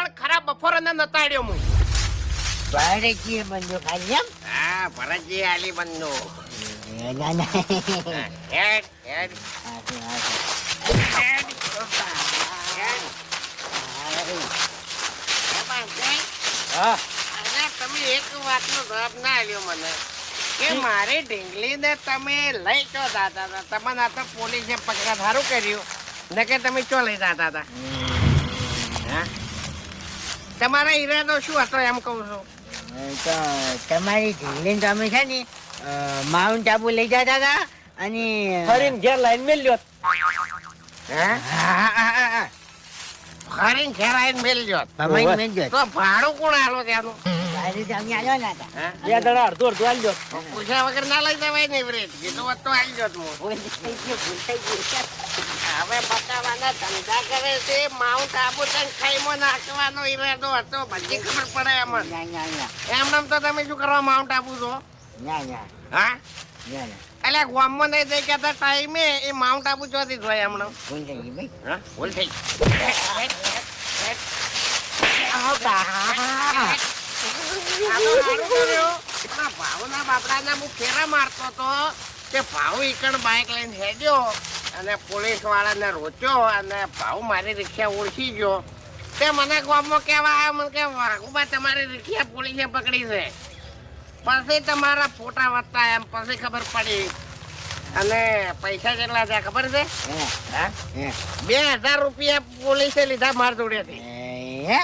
આ બફોર ને નતાડ્યો હું ભારતીય બંદૂક આલી એમ? હા ભરતજી આલી ના ના હેડ હેડ. હેડ હા. તમે એક વાતનો જવાબ ના આવ્યો મને. કે મારી ઢીંગલીને તમે લઈ ચો જાતા હતા તમારા તો પોલીસે પકડા સારું કર્યું. ને કે તમે ચો લઈ જતા હતા? તમારો ઈરાદો શું હતો એમ કહું છું તો તમારી ઢીંગલીને તમે છે ને માઉન્ટ આબુ લઈ જતા હતા અને ફરીને ઘેર લાઈન મેલ્યો. ફરીને ઘેર લાઈન ભમાઈને ઓવે. મેલજો. તો ભાડું કોણ આલો ત્યાંનું ભાડું તો તમે શું કરવા માઉન્ટ આબુ છો હા. એટલે ગામમાં નહીં થઈ ગયા ટાઈમે એ માઉન્ટ આબુ ચોથી જોય હમણાં થઈ ગઈ ભાઈ. હા ભાવના બાપડાને હું ફેરા મારતો તો કે ભાવ ઈકણ બાઇક લઈને હેડ્યો અને પોલીસ વાળાને રોચ્યો અને ભાવ મારી રિક્ષા ઓળખી ગયો. તે મને ગામમાં કહેવા આવ્યો મને કે વાઘુબા તમારી રિક્ષા પોલીસે પકડી છે. પછી તમારા ફોટા વધતા એમ પછી ખબર પડી. અને પૈસા કેટલા થયા ખબર છે? હે, બે હજાર રૂપિયા પોલીસે લીધા માર જોડેથી. હે?